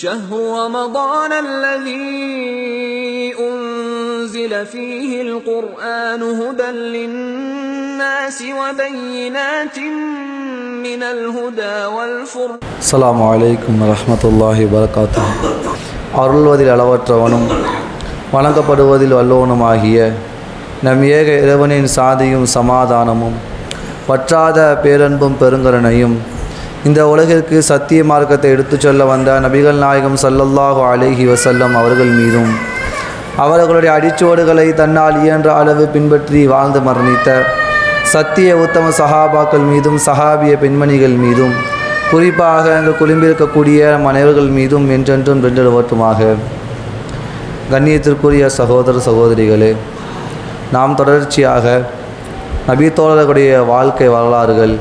شهر رمضان الذي أنزل فيه القرآن هدى للناس وبينات من الهدى والفرقان அஸ்ஸலாமு அலைக்கும் வரஹ்மத்துல்லாஹி வரகாத்து அருள்வதில் அளவற்றவனும் வணங்கப்படுவதில் வல்லவனுமாகிய நம் ஏக இறைவனின் சாதியும் சமாதானமும் வற்றாத பேரன்பும் பெருங்கருணையும் இந்த உலகிற்கு சத்திய மார்க்கத்தை எடுத்துச் சொல்ல வந்த நபிகள் நாயகம் சல்லல்லாஹு அலேஹி வசல்லம் அவர்கள் மீதும் அவர்களுடைய அடிச்சுவடுகளை தன்னால் இயன்ற அளவு பின்பற்றி வாழ்ந்து மரணித்த சத்திய உத்தம சஹாபாக்கள் மீதும் சஹாபிய பெண்மணிகள் மீதும் குறிப்பாக அங்கு குளிம்பிருக்கக்கூடிய மனைவர்கள் மீதும் என்றென்றும் வென்றெடுவட்டுமாக கண்ணியத்திற்குரிய சகோதர சகோதரிகளே நாம் தொடர்ச்சியாக நபித்தோழர்களுடைய வாழ்க்கை வரலாறுகள்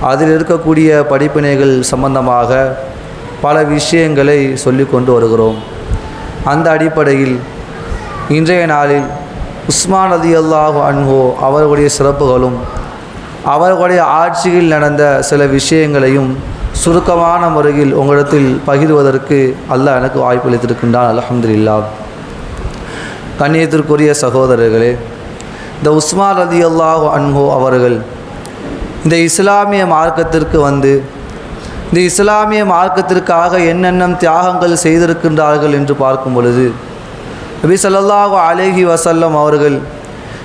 அதில் இருக்கக்கூடிய படிப்பினைகள் சம்பந்தமாக பல விஷயங்களை சொல்லி கொண்டு வருகிறோம். அந்த அடிப்படையில் இன்றைய நாளில் உஸ்மான் அதி அல்லாஹ் அன்ஹோ அவர்களுடைய சிறப்புகளும் அவர்களுடைய ஆட்சியில் நடந்த சில விஷயங்களையும் சுருக்கமான முறையில் உங்களிடத்தில் பகிர்வதற்கு அல்லாஹ் எனக்கு வாய்ப்பளித்திருக்கின்றான் அல்ஹம்துலில்லாஹ். கண்ணியத்திற்குரிய சகோதரர்களே இந்த உஸ்மான் அதி அல்லாஹ் அன்ஹோ அவர்கள் இந்த இஸ்லாமிய மார்க்கத்திற்கு வந்து இந்த இஸ்லாமிய மார்க்கத்திற்காக என்னென்ன தியாகங்கள் செய்திருக்கின்றார்கள் என்று பார்க்கும் பொழுது நபி ஸல்லல்லாஹு அலேஹி வசல்லம் அவர்கள்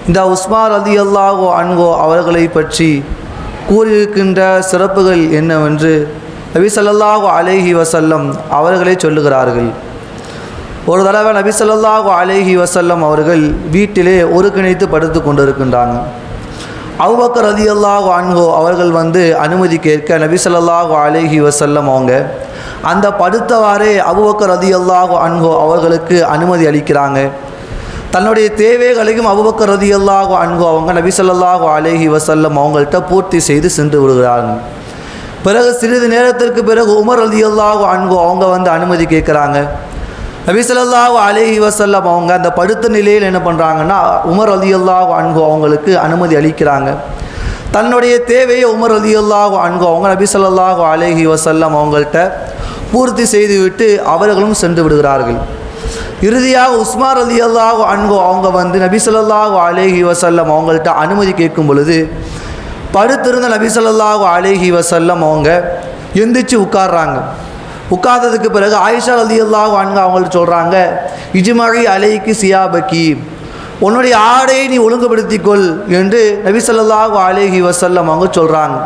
இந்த உஸ்மார் அலி அல்லாஹோ அன்கோ அவர்களை பற்றி கூறியிருக்கின்ற சிறப்புகள் என்னவென்று நபி ஸல்லல்லாஹு அலேஹி வசல்லம் அவர்களே சொல்லுகிறார்கள். ஒரு தடவை நபி ஸல்லல்லாஹு அலேஹி வசல்லம் அவர்கள் வீட்டிலே ஒருங்கிணைத்து படுத்து கொண்டிருக்கின்றாங்க. அவுபக்கர் ரதி அல்லாஹ் அன்ஹோ அவர்கள் வந்து அனுமதி கேட்க நபி அலேஹி வசல்லம் அவங்க அந்த படுத்தவாறே அபுபக்கர் ரதி அல்லாஹ் அன்ஹோ அவர்களுக்கு அனுமதி அளிக்கிறாங்க. தன்னுடைய தேவைகளையும் அபுபக்கர் ரதி அல்லாஹ் அன்ஹோ அவங்க நபி அலேஹி வசல்லம் அவங்கள்ட்ட பூர்த்தி செய்து சென்று விடுகிறாங்க. பிறகு சிறிது நேரத்திற்கு பிறகு உமர் ரதி அல்லாஹ் அன்ஹோ அவங்க வந்து அனுமதி கேட்குறாங்க. நபி ஸல்லல்லாஹு வசல்லம் அவங்க அந்த படுத்த நிலையில் என்ன பண்ணுறாங்கன்னா உமர் அலி அல்லாஹு அவங்களுக்கு அனுமதி அளிக்கிறாங்க. தன்னுடைய தேவையை உமர் அலி அல்லாஹு அவங்க நபி அலேஹி வசல்லம் அவங்கள்ட்ட பூர்த்தி செய்துவிட்டு அவர்களும் சென்று விடுகிறார்கள். இறுதியாக உஸ்மார் அலி அல்லாஹு அன்ஹு அவங்க வந்து நபி அலேஹி வசல்லம் அவங்கள்ட்ட அனுமதி கேட்கும் பொழுது படுத்திருந்த நபி அலேஹி வசல்லம் அவங்க எந்திரிச்சு உட்கார்றாங்க. உட்கார்ந்ததுக்கு பிறகு ஆயிஷா அலி அல்லாஹ் வாங்க அவங்கள்ட்ட சொல்கிறாங்க இஜுமகி அலைக்கு சியாபக்கி உன்னுடைய ஆடையை நீ ஒழுங்குபடுத்திக்கொள் என்று நபி ஸல்லல்லாஹு அலைஹி வஸல்லம் அவங்க சொல்கிறாங்க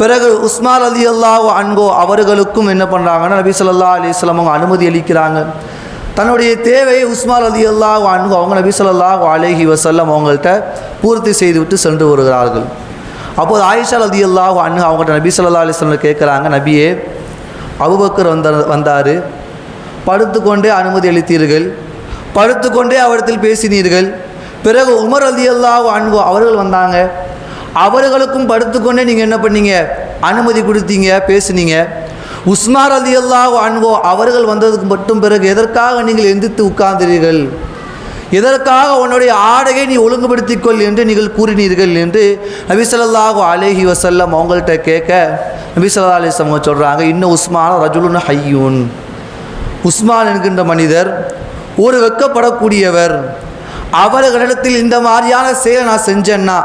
பிறகு உஸ்மான் அலி அல்லாஹ் அன்கோ அவர்களுக்கும் என்ன பண்ணுறாங்கன்னா நபி ஸல்லல்லாஹு அலைஹி அவங்க அனுமதி அளிக்கிறாங்க. தன்னுடைய தேவையை உஸ்மான் அலி அல்லாஹ் அன்கோ அவங்க நபி ஸல்லல்லாஹு அலைஹி வசல்லம் அவங்கள்ட்ட பூர்த்தி செய்துவிட்டு சென்று வருகிறார்கள். அப்போது ஆயிஷா அலி அல்லாஹ் அன்ஹா அவங்கள்ட்ட நபி சொல்லா அலைஹி கேட்குறாங்க நபியே அபுபக்கர் வந்த வந்தார். படுத்துக்கொண்டே அனுமதி அளித்தீர்கள். படுத்துக்கொண்டே அவரிடத்தில் பேசினீர்கள். பிறகு உமர் அலி அல்லாஹ் அன்பு அவர்கள் வந்தாங்க. அவர்களுக்கும் படுத்துக்கொண்டே நீங்கள் என்ன பண்ணீங்க? அனுமதி கொடுத்தீங்க பேசுனீங்க. உஸ்மார் அலி அல்லாஹ் அன்போ அவர்கள் வந்ததுக்கு மட்டும் பிறகு எதற்காக நீங்கள் எந்திரித்து உட்கார்ந்தீர்கள்? எதற்காக உன்னுடைய ஆடையை நீ ஒழுங்குபடுத்திக் கொள் என்று நீங்கள் கூறினீர்கள் என்று நபிசல்லாஹு அலேஹி வசல்லம் அவங்கள்ட்ட கேட்க நபிசல்லா ஸல்லல்லாஹு சொல்கிறாங்க இன்னும் உஸ்மான் ரஜுலுன் ஹையூன். உஸ்மான் என்கின்ற மனிதர் ஒரு வெக்கப்படக்கூடியவர் அவர்களிடத்தில் இந்த மாதிரியான செயலை நான் செஞ்சேன்னா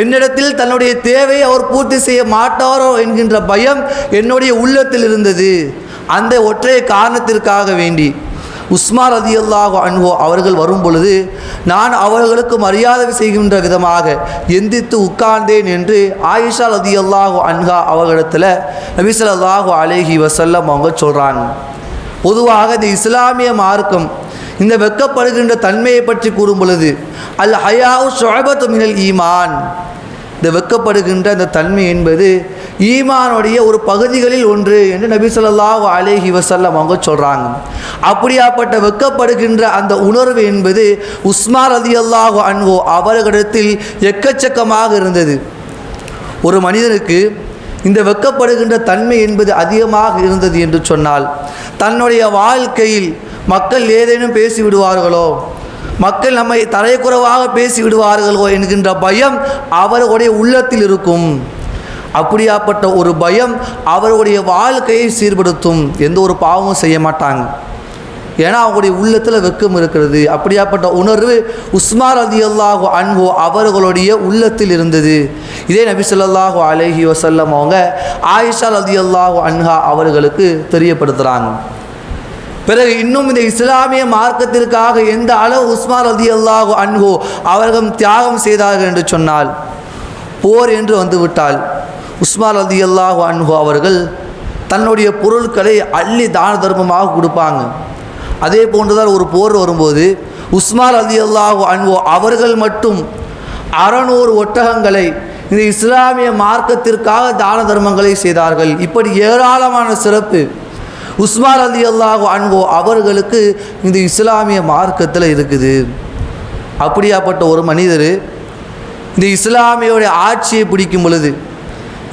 என்னிடத்தில் தன்னுடைய தேவையை அவர் பூர்த்தி செய்ய மாட்டாரோ என்கின்ற பயம் என்னுடைய உள்ளத்தில் இருந்தது. அந்த ஒற்றை காரணத்திற்காக வேண்டி. உஸ்மா ரதி அல்லாஹோ அன்ஹோ அவர்கள் வரும் பொழுது நான் அவர்களுக்கு மரியாதை செய்கின்ற விதமாக எந்தித்து உட்கார்ந்தேன் என்று ஆயிஷா ரதி அன்ஹா அவர்களிடத்தில் நபிசல்லாஹு அலேஹி வசல்லம் அவங்க சொல்கிறாங்க பொதுவாக இந்த இஸ்லாமிய மார்க்கம் இந்த வெக்கப்படுகின்ற தன்மையை பற்றி கூறும் பொழுது அல் ஹயாவு ஷொபத்து மினல் ஈமான். இந்த வெக்கப்படுகின்ற அந்த தன்மை என்பது ஈமானுடைய ஒரு பகுதிகளில் ஒன்று என்று நபி ஸல்லல்லாஹு அலேஹி வசல்லம் அவங்க சொல்கிறாங்க அப்படியாப்பட்ட வெக்கப்படுகின்ற அந்த உணர்வு என்பது உஸ்மான் அல்லாஹ் அன்ஹு அவர்களிடத்தில் எக்கச்சக்கமாக இருந்தது. ஒரு மனிதனுக்கு இந்த வெக்கப்படுகின்ற தன்மை என்பது அதிகமாக இருந்தது என்று சொன்னால் தன்னுடைய வாழ்க்கையில் மக்கள் ஏதேனும் பேசிவிடுவார்களோ மக்கள் நம்மை தலைக்குறைவாக பேசி விடுவார்களோ என்கின்ற பயம் அவர்களுடைய உள்ளத்தில் இருக்கும். அப்படியாப்பட்ட ஒரு பயம் அவருடைய வாழ்க்கையை சீர்படுத்தும். எந்த ஒரு பாவமும் செய்ய மாட்டாங்க. ஏன்னா அவங்களுடைய உள்ளத்தில் வெக்கம் இருக்கிறது. அப்படியாப்பட்ட உணர்வு உஸ்மார் அதி அல்லாஹு அன்ஹோ அவர்களுடைய உள்ளத்தில் இருந்தது. இதே நபி ஸல்லல்லாஹு அலஹி வசல்லம் அவங்க ஆயிஷா அதி அல்லாஹு அன்ஹா அவர்களுக்கு தெரியப்படுத்துகிறாங்க பிறகு இன்னும் இந்த இஸ்லாமிய மார்க்கத்திற்காக எந்த அளவு உஸ்மான் ரதி அல்லாஹு அன்ஹோ அவர்கள் தியாகம் செய்தார்கள் என்று சொன்னால் போர் என்று வந்துவிட்டால் உஸ்மான் ரதி அல்லாஹு அன்ஹோ அவர்கள் தன்னுடைய பொருட்களை அள்ளி தான தர்மமாக கொடுப்பாங்க. அதே போன்றுதான் ஒரு போர் வரும்போது உஸ்மான் அலி அல்லாஹு அன்போ அவர்கள் மட்டும் அறநூறு ஒட்டகங்களை இந்த இஸ்லாமிய மார்க்கத்திற்காக தான தர்மங்களை செய்தார்கள். இப்படி ஏராளமான சிறப்பு உஸ்மான் அலி அல்லாஹு அன்போ அவர்களுக்கு இந்த இஸ்லாமிய மார்க்கத்தில் இருக்குது. அப்படியாப்பட்ட ஒரு மனிதர் இந்த இஸ்லாமியோடைய ஆட்சியை பிடிக்கும் பொழுது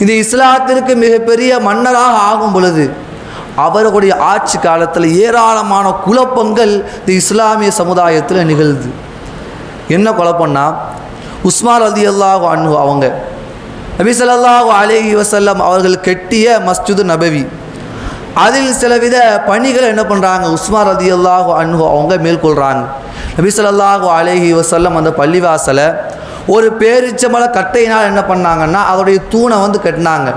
இந்த இஸ்லாத்திற்கு மிகப்பெரிய மன்னராக ஆகும் பொழுது அவர்களுடைய ஆட்சி காலத்தில் ஏராளமான குழப்பங்கள் இந்த இஸ்லாமிய சமுதாயத்தில் நிகழ்து என்ன குழப்பம்னா உஸ்மான் அலி அல்லாஹு அன்ஹு அவங்க நபி சொல்லாஹு அலேஹி வசல்லம் அவர்கள் கெட்டிய மஸ்ஜிது நபவி. அதில் சிலவித பணிகள் என்ன பண்ணுறாங்க உஸ்மார் ரதி அல்லாஹு அன்ஹு அவங்க மேற்கொள்கிறாங்க நபிசல்லாஹு அலேஹி வசல்லம் அந்த பள்ளிவாசலை ஒரு பேரிச்சமலை கட்டையினால் என்ன பண்ணாங்கன்னா அதோடைய தூணை வந்து கட்டினாங்க.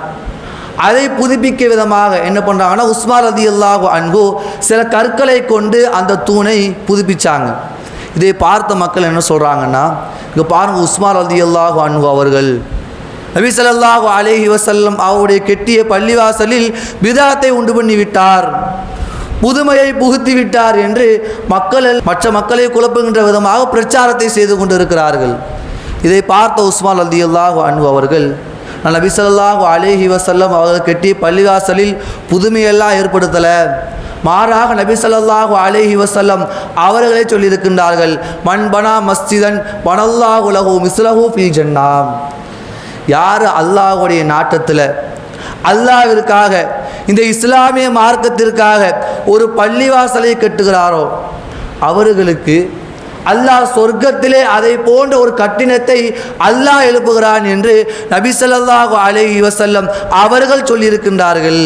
அதை புதுப்பிக்க விதமாக என்ன பண்ணுறாங்கன்னா உஸ்மார் ரதி அல்லாஹு அன்பு சில கற்களை கொண்டு அந்த தூணை புதுப்பிச்சாங்க. இதை பார்த்த மக்கள் என்ன சொல்கிறாங்கன்னா இங்கே பாருங்கள் உஸ்மார் ரதி அல்லாஹு அன்பு அவர்கள் நபிசல்லாஹு அலேஹி வசல்லம் அவருடைய கெட்டிய பள்ளிவாசலில் விதாத்தை உண்டு பண்ணிவிட்டார் புதுமையை புகுத்தி விட்டார் என்று மக்கள் மற்ற மக்களை குழப்புகின்ற விதமாக பிரச்சாரத்தை செய்து கொண்டிருக்கிறார்கள். இதை பார்த்த உஸ்மான் அலி அல்லாஹு அன்பு அவர்கள் நான் நபிசல்லாஹு அலேஹி வசல்லம் அவர்கள் கெட்டிய பள்ளிவாசலில் புதுமையெல்லாம் ஏற்படுத்தலை. மாறாக நபி ஸல்லல்லாஹு அலைஹி அவர்களே சொல்லியிருக்கின்றார்கள் மண் பனா மஸ்ஜிதன் பனல்லாஹு லஹு மிஸ்லஹு ஃபி ஜன்னா. யார் அல்லாஹ்வுடைய நாட்டத்தில்? அல்லாவிற்காக இந்த இஸ்லாமிய மார்க்கத்திற்காக ஒரு பள்ளிவாசலை கட்டுகிறாரோ? அவர்களுக்கு அல்லாஹ் சொர்க்கத்திலே அதை போன்ற ஒரு கட்டினத்தை அல்லாஹ் எழுப்புகிறான் என்று நபிசல்லாஹு அலை வசல்லம் அவர்கள் சொல்லியிருக்கின்றார்கள்.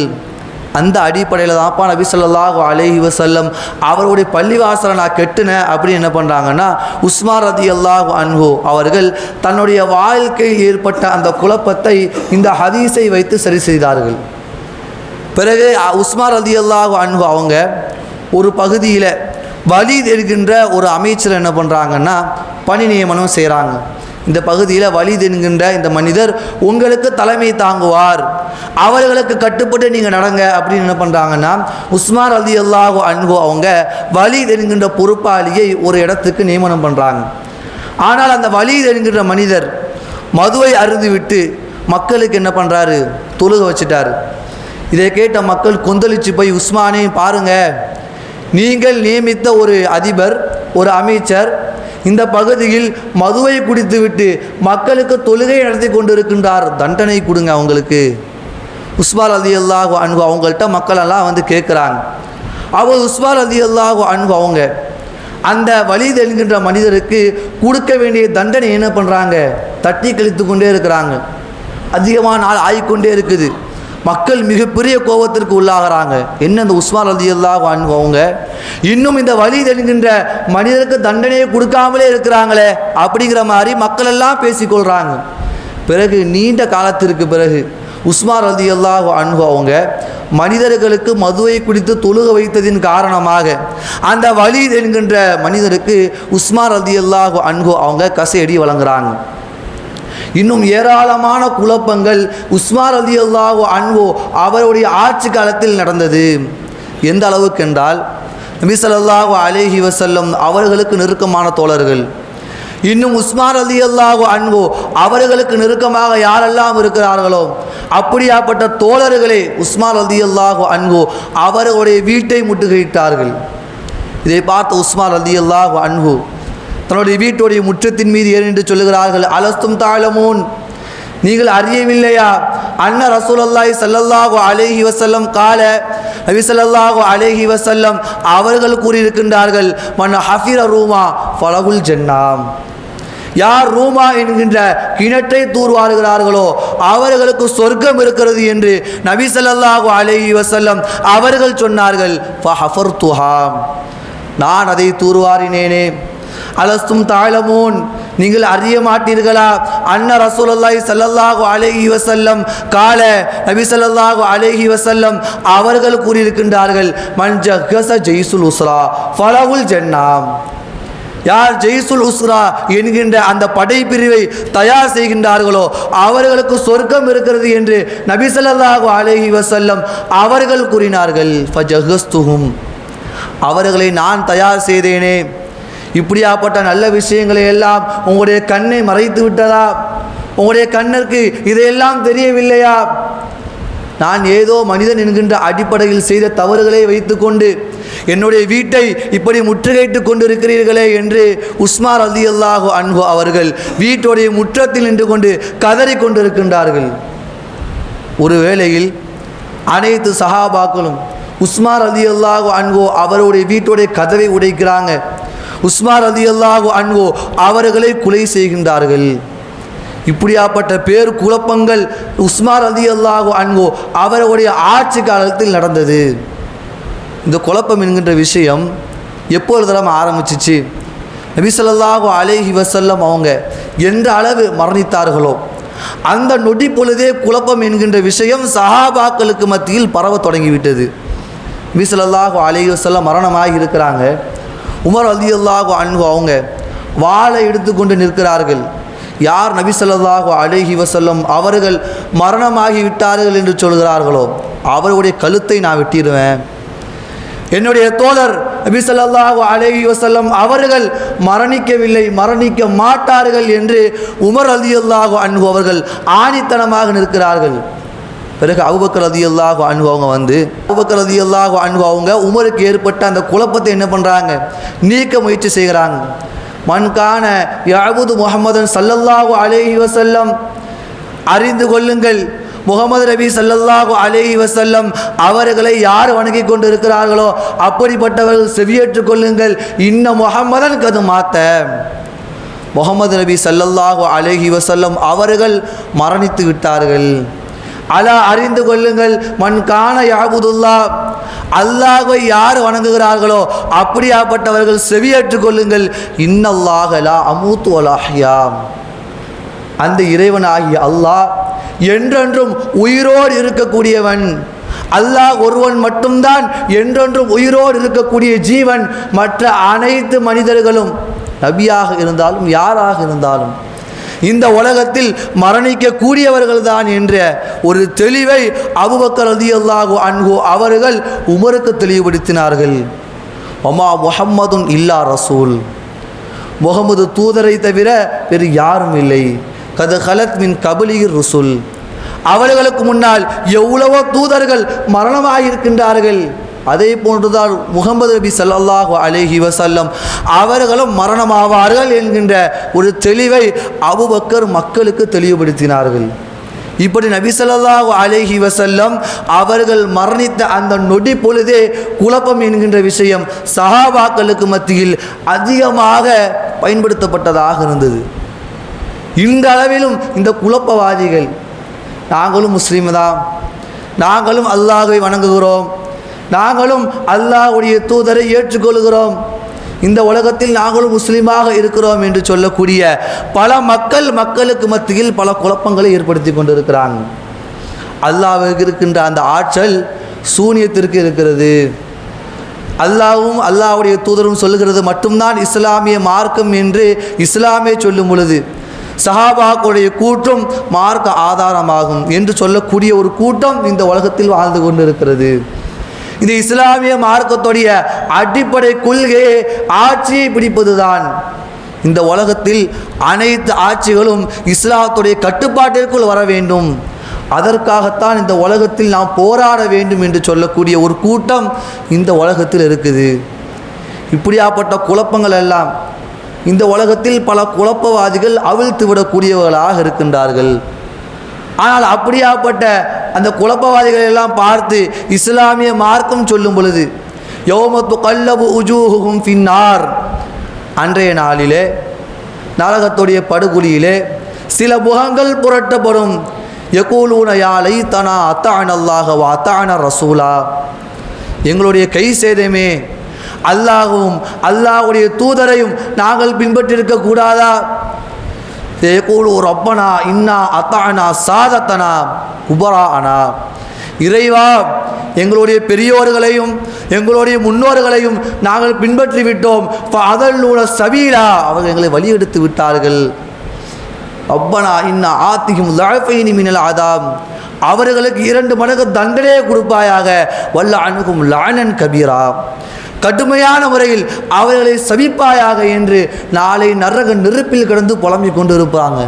அந்த அடிப்படையில் தான்ப்பா நபி ஸல்லல்லாஹு அலேஹி வசல்லம் அவருடைய பள்ளிவாசலை நான் கெட்டினேன் அப்படின்னு என்ன பண்ணுறாங்கன்னா உஸ்மார் ரதி அல்லாஹு அன்ஹு அவர்கள் தன்னுடைய வாழ்க்கையில் ஏற்பட்ட அந்த குழப்பத்தை இந்த ஹதீஸை வைத்து சரி செய்தார்கள். பிறகு உஸ்மார் ரதி அல்லாஹு அன்ஹு அவங்க ஒரு பகுதியில் வலீத் என்கின்ற ஒரு அமைச்சர் என்ன பண்ணுறாங்கன்னா பணி நியமனம் செய்கிறாங்க இந்த பகுதியில் வலிது என்கின்ற இந்த மனிதர் உங்களுக்கு தலைமை தாங்குவார். அவர்களுக்கு கட்டுப்பட்டு நீங்கள் நடங்க அப்படின்னு என்ன பண்ணுறாங்கன்னா உஸ்மான் அலி அல்லாஹு அன்பு அவங்க வலிது என்கின்ற பொறுப்பாளியை ஒரு இடத்துக்கு நியமனம் பண்ணுறாங்க ஆனால் அந்த வலிது என்கின்ற மனிதர் மதுவை அருந்துவிட்டு மக்களுக்கு என்ன பண்ணுறாரு தொழுக வச்சுட்டாரு. இதை கேட்ட மக்கள் கொந்தளிச்சு போய் உஸ்மானே பாருங்கள் நீங்கள் நியமித்த ஒரு அதிபர் ஒரு அமைச்சர் இந்த பகுதியில் மதுவை குடித்துவிட்டு மக்களுக்கு தொழுகை நடத்தி கொண்டிருக்கின்றார். தண்டனை கொடுங்க அவங்களுக்கு. உஸ்மான் அலி அல்லாஹ் அன்பு அவங்கள்ட்ட மக்களெல்லாம் வந்து கேட்குறாங்க. அவர் உஸ்மான் அலி அல்லாஹ் அன்பு அவங்க அந்த வழி என்கின்ற மனிதருக்கு கொடுக்க வேண்டிய தண்டனை என்ன பண்ணுறாங்க தட்டி கழித்து கொண்டே இருக்கிறாங்க. அதிகமான நாள் ஆகிக்கொண்டே இருக்குது. மக்கள் மிகப்பெரிய கோபத்திற்கு உள்ளாகிறாங்க. என்ன இந்த உஸ்மான் அலி அல்லாஹ் அவங்க? இன்னும் இந்த வழி தெளிகின்ற மனிதருக்கு தண்டனையை கொடுக்காமலே இருக்கிறாங்களே அப்படிங்கிற மாதிரி மக்கள் எல்லாம் பேசிக்கொள்கிறாங்க பிறகு நீண்ட காலத்திற்கு பிறகு உஸ்மான் ரதி அல்லாஹ் அன்பு அவங்க மனிதர்களுக்கு மதுவை குடித்து தொழுக வைத்ததின் காரணமாக அந்த வலி என்கின்ற மனிதருக்கு உஸ்மான் ரதி அல்லாஹ் அன்பு அவங்க கசையடி வழங்குறாங்க. இன்னும் ஏராளமான குழப்பங்கள் உஸ்மார் அலி அல்லாஹோ அன்வோ அவருடைய ஆட்சி காலத்தில் நடந்தது. எந்த அளவுக்கு என்றால் நபி ஸல்லல்லாஹு அலைஹி வஸல்லம் அவர்களுக்கு நெருக்கமான தோழர்கள். இன்னும் உஸ்மான் அலி அல்லாஹு அன்போ அவர்களுக்கு நெருக்கமாக யாரெல்லாம் இருக்கிறார்களோ அப்படியாப்பட்ட தோழர்களே உஸ்மான் அலி அல்லாஹு அன்போ அவர்களுடைய வீட்டை முட்டுகையிட்டார்கள் இதை பார்த்த உஸ்மான் அலி அல்லாஹு அன்போ தன்னுடைய வீட்டுடைய முற்றத்தின் மீது ஏறென்று என்று சொல்லுகிறார்கள் அலஸ்தும் தாழமூன் நீங்கள் அறியவில்லையா? அன்ன ரசூலல்லாய் ஸல்லல்லாஹு அலைஹி வசல்லம் கால நபி ஸல்லல்லாஹு வசல்லம் வஸல்லம் அவர்கள் கூறியிருக்கின்றார்கள் மன் ஹஃபிர ரூமா ஃபலகுல் ஜென்னாம். யார் ரூமா என்கின்ற கிணற்றை தூர்வாருகிறார்களோ அவர்களுக்கு சொர்க்கம் இருக்கிறது என்று நபி ஸல்லல்லாஹு அலைஹி வசல்லம் அவர்கள் சொன்னார்கள் ஃபஹஃபர்துஹா. நான் அதை தூர்வாரினேனே. அலஸ்தும் தாழமூன். நீங்கள் அறிய மாட்டீர்களா? அன்ன ரசூலுல்லாஹி சல்லல்லாஹு அலைஹி வசல்லம் கால நபி சல்லல்லாஹு அலைஹி வசல்லம் அவர்கள் கூறியிருக்கின்றார்கள் மன் ஜஹஸ ஜெய்சுல் உஸ்ரா ஃபலவுல் ஜன்னாம் யார் ஜெய்சுல் உஸ்ரா என்கின்ற அந்த படைப்பிரிவை தயார் செய்கின்றார்களோ அவர்களுக்கு சொர்க்கம் இருக்கிறது என்று நபி ஸல்லல்லாஹு அலைஹி வஸல்லம் அவர்கள் கூறினார்கள் ஃபஜஹஸ்துஹும். அவர்களை நான் தயார் செய்தேனே. இப்படியாப்பட்ட நல்ல விஷயங்களை எல்லாம் உங்களுடைய கண்ணை மறைத்து விட்டதா? உங்களுடைய கண்ணிற்கு இதையெல்லாம் தெரியவில்லையா? நான் ஏதோ மனிதன் என்கின்ற அடிப்படையில் செய்த தவறுகளை வைத்துக்கொண்டு என்னுடைய வீட்டை இப்படி முற்றுகையிட்டு கொண்டிருக்கிறீர்களே என்று உஸ்மார் அலி அல்லாஹு அன்பு அவர்கள் வீட்டுடைய முற்றத்தில் நின்று கொண்டு கதறி கொண்டிருக்கின்றார்கள். ஒரு வேளையில் அனைத்து சஹாபாக்களும் உஸ்மார் அலி அல்லாஹு அன்போ அவருடைய வீட்டுடைய கதவை உடைக்கிறாங்க. உஸ்மார் அலி அல்லாஹு அன்வோ அவர்களை கொலை செய்கின்றார்கள். இப்படியாப்பட்ட பேர் குழப்பங்கள் உஸ்மார் அலி அல்லாஹு அன்வோ அவருடைய ஆட்சி காலத்தில் நடந்தது. இந்த குழப்பம் என்கின்ற விஷயம் எப்பொழுது நம்ம ஆரம்பிச்சிச்சு? நபிசல்லாஹு அலேஹி வசல்லம் அவங்க எந்த அளவு மரணித்தார்களோ அந்த நொடி பொழுதே குழப்பம் என்கின்ற விஷயம் சஹாபாக்களுக்கு மத்தியில் பரவ தொடங்கிவிட்டது. நபிசல்லாஹு அலேஹி வசல்லம் மரணமாகி இருக்கிறாங்க. உமர் ரலியல்லாஹு அன்பு அவங்க வாளை எடுத்துக்கொண்டு நிற்கிறார்கள். யார் நபி ஸல்லல்லாஹு அலைஹி அவர்கள் மரணமாகி விட்டார்கள் என்று சொல்கிறார்களோ அவருடைய கழுத்தை நான் வெட்டிடுவேன். என்னுடைய தோழர் நபி ஸல்லல்லாஹு அலைஹி அவர்கள் மரணிக்கவில்லை மரணிக்க மாட்டார்கள் என்று உமர் ரலியல்லாஹு அன்பு அவர்கள் ஆணித்தனமாக நிற்கிறார்கள். பிறகு அவுபக்கர் ரலியல்லாஹு அன்ஹு அவங்க வந்து அவுபக்கர் ரலியல்லாஹு அன்பு அவங்க உமருக்கு ஏற்பட்ட அந்த குழப்பத்தை என்ன பண்ணுறாங்க நீக்க முயற்சி செய்கிறாங்க. மன்கான யாபுது முகமதன் சல்லல்லாஹு அலேஹி வசல்லம் அறிந்து கொள்ளுங்கள். முகமது நபி சல்லல்லாஹு அலேஹி வசல்லம் அவர்களை யார் வணங்கி கொண்டு இருக்கிறார்களோ அப்படிப்பட்டவர்கள் செவியேற்றுக் கொள்ளுங்கள். இன்ன முகமதன் கது மாத்த. முகமது நபி சல்லல்லாஹு அலேஹி வசல்லம் அவர்கள் மரணித்து விட்டார்கள். அலா அறிந்து கொள்ளுங்கள். மண் காண யாபுதுல்லா. அல்லாஹை யார் வணங்குகிறார்களோ அப்படியாப்பட்டவர்கள் செவியேற்றுக் கொள்ளுங்கள். இன்னல்லாஹலா அமூத்து வலாஹியாம் அந்த இறைவனாகிய அல்லாஹ் என்றென்றும் உயிரோடு இருக்கக்கூடியவன். அல்லாஹ் ஒருவன் மட்டும்தான் என்றென்றும் உயிரோடு இருக்கக்கூடிய ஜீவன். மற்ற அனைத்து மனிதர்களும் நபியாக இருந்தாலும் யாராக இருந்தாலும் இந்த உலகத்தில் மரணிக்கக்கூடியவர்கள் தான் என்ற ஒரு தெளிவை அபுபக்கர் ரலியல்லாஹு அன்ஹு அவர்கள் உமருக்கு தெளிவுபடுத்தினார்கள். ஒமா முஹம்மதுன் இல்லா ரசூல். முகமது தூதரை தவிர வேறு யாரும் இல்லை. கது ஹலத் மின் கபலிர் ருசுல். அவர்களுக்கு முன்னால் எவ்வளவோ தூதர்கள் மரணமாகியிருக்கின்றார்கள் அதே போன்றுதான் முகமது நபி சல்லாஹு அலைஹி வசல்லம் அவர்களும் மரணமாவார்கள் என்கின்ற ஒரு தெளிவை அபுபக்கர் மக்களுக்கு தெளிவுபடுத்தினார்கள். இப்படி நபி ஸல்லல்லாஹு அலைஹி வஸல்லம் அவர்கள் மரணித்த அந்த நொடி பொழுதே குழப்பம் என்கின்ற விஷயம் சஹாபாக்களுக்கு மத்தியில் அதிகமாக பயன்படுத்தப்பட்டதாக இருந்தது. இந்த அளவிலும் இந்த குழப்பவாதிகள் நாங்களும் முஸ்லீம் தான் நாங்களும் அல்லாஹை வணங்குகிறோம் நாங்களும் அல்லாஹுடைய தூதரை ஏற்றுக்கொள்கிறோம். இந்த உலகத்தில் நாங்களும் முஸ்லீமாக இருக்கிறோம் என்று சொல்லக்கூடிய பல மக்கள் மக்களுக்கு மத்தியில் பல குழப்பங்களை ஏற்படுத்தி கொண்டிருக்கிறாங்க அல்லாவுக்கு இருக்கின்ற அந்த ஆற்றல் சூனியத்திற்கு இருக்கிறது. அல்லாவும் அல்லாஹ்வுடைய தூதரும் சொல்லுகிறது மட்டும்தான் இஸ்லாமிய மார்க்கம் என்று இஸ்லாமே சொல்லும் பொழுது சஹாபாக்களுடைய கூட்டம் மார்க்க ஆதாரமாகும் என்று சொல்லக்கூடிய ஒரு கூட்டம் இந்த உலகத்தில் வாழ்ந்து கொண்டிருக்கிறது. இந்த இஸ்லாமிய மார்க்கத்துடைய அடிப்படை கொள்கையை ஆட்சியை பிடிப்பதுதான். இந்த உலகத்தில் அனைத்து ஆட்சிகளும் இஸ்லாத்துடைய கட்டுப்பாட்டிற்குள் வர வேண்டும். அதற்காகத்தான் இந்த உலகத்தில் நாம் போராட வேண்டும் என்று சொல்லக்கூடிய ஒரு கூட்டம் இந்த உலகத்தில் இருக்குது. இப்படியாப்பட்ட குழப்பங்கள் எல்லாம் இந்த உலகத்தில் பல குழப்பவாதிகள் அவிழ்த்து விடக்கூடியவர்களாக இருக்கின்றார்கள். ஆனால் அப்படியாப்பட்ட அந்த குழப்பவாதிகள் எல்லாம் பார்த்து இஸ்லாமிய மார்க்கம் சொல்லும் பொழுது யோமத்து கல்லபு உஜூஹும் ஃபின்னார். அன்றைய நாளிலே நரகத்துடைய படுகொலியிலே சில முகங்கள் புரட்டப்படும். யகூலூன யாலை தனா அத்தான அல்லாஹ் அத்தான ரசூலா. எங்களுடைய கை சேதமே அல்லாஹும் அல்லாஹ்வுடைய தூதரையும் நாங்கள் பின்பற்றிருக்க கூடாதா? தேகூலு ரப்பனா இன்னா அத்தானா சாதத்தனா குபரா அனா இறைவா எங்களுடைய பெரியோர்களையும் எங்களுடைய முன்னோர்களையும் நாங்கள் பின்பற்றி விட்டோம். அதல்லூன சபீலா. அவர்கள் எங்களை வழியெடுத்து விட்டார்கள். ரப்பனா இன்ன ஆத்திகும் லழப்பைனி மின்னல் ஆதாம் அவர்களுக்கு இரண்டு மடங்கு தண்டனையை கொடுப்பாயாக. வல்ல அணுகும் லானன் கபீரா. கடுமையான முறையில் அவர்களை சபிப்பாயாக என்று நாளை நரக நெருப்பில் கிடந்து புலம்பிக் கொண்டு இருப்பாங்க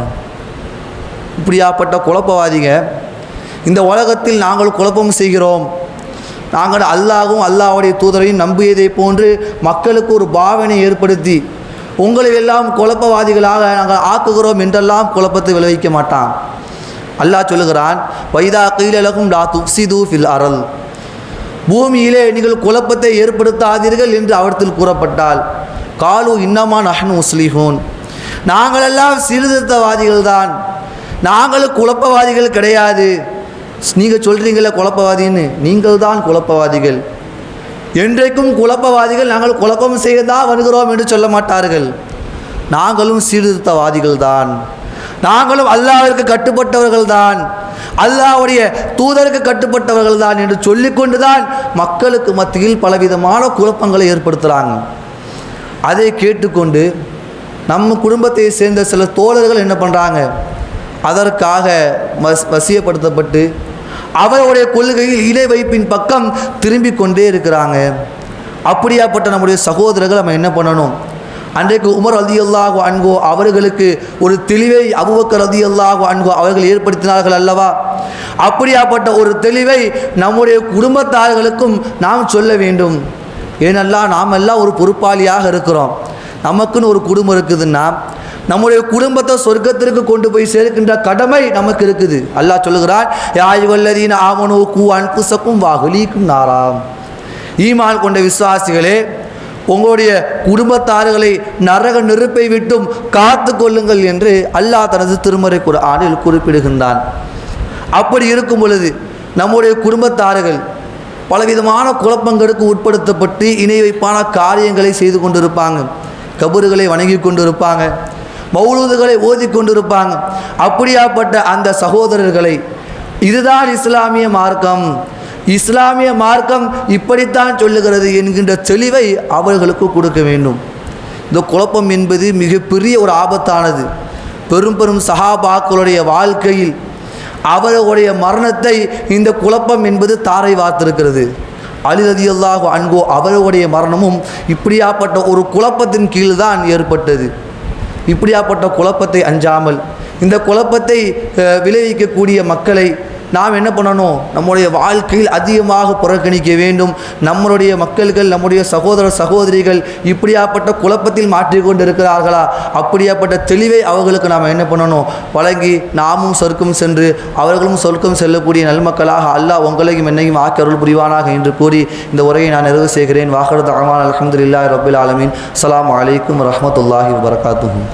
இப்படியாப்பட்ட குழப்பவாதிங்க இந்த உலகத்தில் நாங்கள் குழப்பம் செய்கிறோம். நாங்கள் அல்லாவும் அல்லாவுடைய தூதரையும் நம்பியதை போன்று மக்களுக்கு ஒரு பாவனை ஏற்படுத்தி உங்களை எல்லாம் குழப்பவாதிகளாக நாங்கள் ஆக்குகிறோம் என்றெல்லாம் குழப்பத்தை விளைவிக்க மாட்டான். அல்லாஹ் சொல்லுகிறான் வைதா கீழலகும் லா துப்சிது ஃபில் அறல். பூமியிலே நீங்கள் குழப்பத்தை ஏற்படுத்தாதீர்கள் என்று அவர்த்தில் கூறப்பட்டால் காலு இன்னமா நஹன் முஸ்லிஹூன் நாங்களெல்லாம் சீர்திருத்தவாதிகள் தான் நாங்களும் குழப்பவாதிகள் கிடையாது. நீங்கள் சொல்கிறீங்களே குழப்பவாதின்னு? நீங்கள் தான் குழப்பவாதிகள். என்றைக்கும் குழப்பவாதிகள் நாங்கள் குழப்பம் செய்ய தான் வருகிறோம் என்று சொல்ல மாட்டார்கள். நாங்களும் சீர்திருத்தவாதிகள் தான் நாங்களும் அல்லாவிற்கு கட்டுப்பட்டவர்கள் தான் அல்லாவுடைய தூதருக்கு கட்டுப்பட்டவர்கள் தான் என்று சொல்லிக்கொண்டுதான் மக்களுக்கு மத்தியில் பலவிதமான குழப்பங்களை ஏற்படுத்துகிறாங்க அதை கேட்டுக்கொண்டு நம்ம குடும்பத்தை சேர்ந்த சில தோழர்கள் என்ன பண்ணுறாங்க அதற்காக வஸ் வசியப்படுத்தப்பட்டு அவருடைய கொள்கையில் இணை வைப்பின் பக்கம் திரும்பிக் கொண்டே இருக்கிறாங்க. அப்படியாப்பட்ட நம்முடைய சகோதரர்கள் நம்ம என்ன பண்ணணும்? அன்றைக்கு உமர் ரதி அன்கோ அவர்களுக்கு ஒரு தெளிவை அபுபக்கர் ரதி அன்கோ அவர்கள் ஏற்படுத்தினார்கள் அல்லவா? அப்படியாப்பட்ட ஒரு தெளிவை நம்முடைய குடும்பத்தார்களுக்கும் நாம் சொல்ல வேண்டும். ஏனெல்லாம் நாம் எல்லாம் ஒரு பொறுப்பாளியாக இருக்கிறோம். நமக்குன்னு ஒரு குடும்பம் இருக்குதுன்னா நம்முடைய குடும்பத்தை சொர்க்கத்திற்கு கொண்டு போய் சேர்க்கின்ற கடமை நமக்கு இருக்குது. அல்லாஹ் சொல்லுகிறான் யாயுவல்லதீன ஆமனோ கூ அன்புசக்கும் வாகுலீக்கும் நாராம். ஈமான் கொண்ட விசுவாசிகளே உங்களுடைய குடும்பத்தார்களை நரக நெருப்பை விட்டும் காத்து கொள்ளுங்கள் என்று அல்லாஹ் தனது திருமறை குர்ஆனில் குறிப்பிடுகின்றான். அப்படி இருக்கும் பொழுது நம்முடைய குடும்பத்தார்கள் பலவிதமான குழப்பங்களுக்கு உட்படுத்தப்பட்டு இணை வைப்பான காரியங்களை செய்து கொண்டிருப்பாங்க. கபறுகளை வணங்கி கொண்டிருப்பாங்க. மௌலூதுகளை ஓதி கொண்டிருப்பாங்க. அப்படியாப்பட்ட அந்த சகோதரர்களை இதுதான் இஸ்லாமிய மார்க்கம். இஸ்லாமிய மார்க்கம் இப்படித்தான் சொல்லுகிறது என்கின்ற தெளிவை அவர்களுக்கு கொடுக்க வேண்டும். இந்த குழப்பம் என்பது மிகப்பெரிய ஒரு ஆபத்தானது. பெரும் பெரும் சஹாபாக்களுடைய வாழ்க்கையில் அவர்களுடைய மரணத்தை இந்த குழப்பம் என்பது தாரை வார்த்திருக்கிறது. அலி அன்போ அவர்களுடைய மரணமும் இப்படியாப்பட்ட ஒரு குழப்பத்தின் கீழ் தான் ஏற்பட்டது. இப்படியாப்பட்ட குழப்பத்தை அஞ்சாமல் இந்த குழப்பத்தை விளைவிக்கக்கூடிய மக்களை நாம் என்ன பண்ணணும்? நம்முடைய வாழ்க்கையில் அதிகமாக புறக்கணிக்க வேண்டும். நம்மளுடைய மக்கள்கள் நம்முடைய சகோதர சகோதரிகள் இப்படியாப்பட்ட குழப்பத்தில் மாற்றிக்கொண்டு இருக்கிறார்களா அப்படியாப்பட்ட தெளிவை அவர்களுக்கு நாம் என்ன பண்ணணும்? வழங்கி நாமும் சொர்க்கம் சென்று அவர்களும் சொர்க்கம் செல்லக்கூடிய நல்மக்களாக அல்லாஹ் உங்களையும் என்னையும் ஆக்கி அருள் புரிவானாக என்று கூறி இந்த உரையை நான் நிறைவு செய்கிறேன். வாகர் அஹமான் அலமதுல்லா ரபில் ஆலமின். அலாம் அலைக்கும் வரமத்துல்லாஹி வரகாத்துகும்